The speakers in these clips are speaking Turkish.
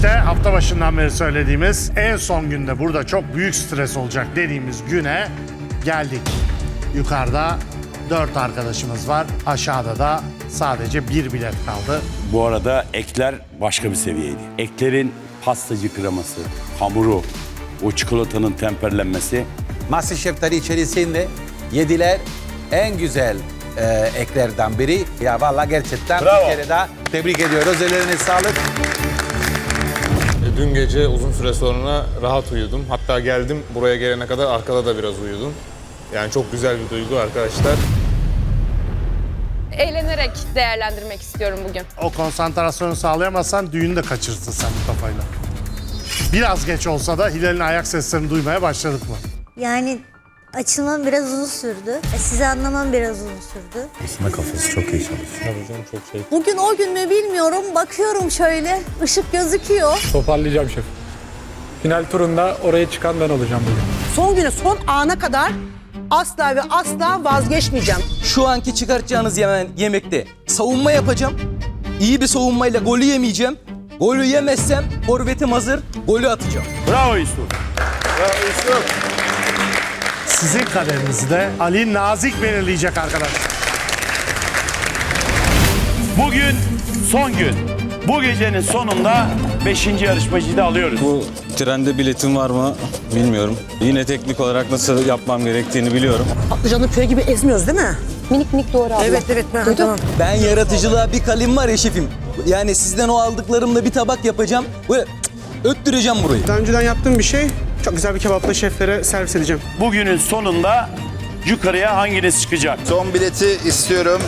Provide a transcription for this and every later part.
İşte hafta başından beri söylediğimiz en son günde burada çok büyük stres olacak dediğimiz güne geldik. Yukarıda dört arkadaşımız var. Aşağıda da sadece bir bilet kaldı. Bu arada ekler başka bir seviyeydi. Eklerin pastacı kreması, hamuru, o çikolatanın temperlenmesi. Masterchef tadı içerisinde yediler en güzel e, eklerden biri. Ya vallahi gerçekten Bravo. bir kere daha tebrik ediyoruz. Ellerine sağlık. Dün gece uzun süre sonra rahat uyudum. Hatta geldim buraya gelene kadar arkada da biraz uyudum. Yani çok güzel bir duygu arkadaşlar. Eğlenerek değerlendirmek istiyorum bugün. O konsantrasyonu sağlayamazsan düğünü de kaçırırsın sen bu kafayla. Biraz geç olsa da Hilal'in ayak seslerini duymaya başladık mı? Yani açılmam biraz uzun sürdü. E, Sizi anlamam biraz uzun sürdü. Bugün o gün mü bilmiyorum. Bakıyorum şöyle. ışık gözüküyor. Toparlayacağım şef. Final turunda oraya çıkan ben olacağım bugün. son güne son ana kadar asla ve asla vazgeçmeyeceğim. Şu anki çıkartacağınız yemen, yemekte savunma yapacağım. İyi bir savunmayla golü yemeyeceğim. Golü yemezsem forvetim hazır, golü atacağım. Bravo Yusuf. Sizin kaderinizi de Ali Nazik belirleyecek arkadaşlar. Bugün son gün. Bu gecenin sonunda 5. yarışmacıyı da alıyoruz. Bu trende biletim var mı bilmiyorum. Yine teknik olarak nasıl yapmam gerektiğini biliyorum. Patlıcanı püre gibi ezmiyoruz değil mi? Minik minik doğru abla. Evet evet ben tamam. Ben yaratıcılığa bir kalim var ya şefim. Yani sizden o aldıklarımla bir tabak yapacağım. Böyle cık, öttüreceğim burayı. Daha önceden yaptığım bir şey çok güzel bir kebapla şeflere servis edeceğim. Bugünün sonunda yukarıya hanginiz çıkacak? Son bileti istiyorum.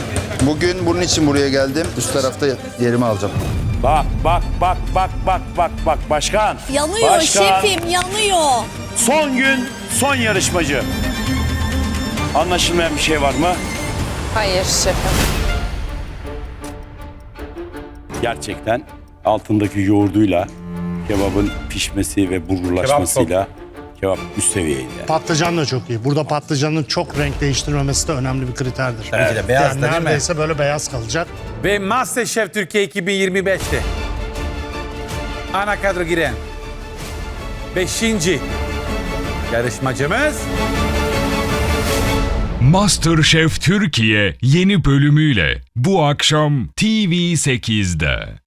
Bugün bunun için buraya geldim. Üst tarafta yerimi alacağım. Bak bak bak bak bak bak bak başkan. Yanıyor Başkan. şefim yanıyor. Son gün son yarışmacı. Anlaşılmayan bir şey var mı? Hayır şefim. Gerçekten altındaki yoğurduyla kebabın pişmesi ve burgulaşmasıyla kebap, üst seviyeydi. Patlıcan da çok iyi. Burada patlıcanın çok renk değiştirmemesi de önemli bir kriterdir. Tabii ki de beyaz yani da değil mi? neredeyse böyle beyaz kalacak. Ve Masterchef Türkiye 2025'te ana kadro giren 5. yarışmacımız MasterChef Türkiye yeni bölümüyle bu akşam TV8'de.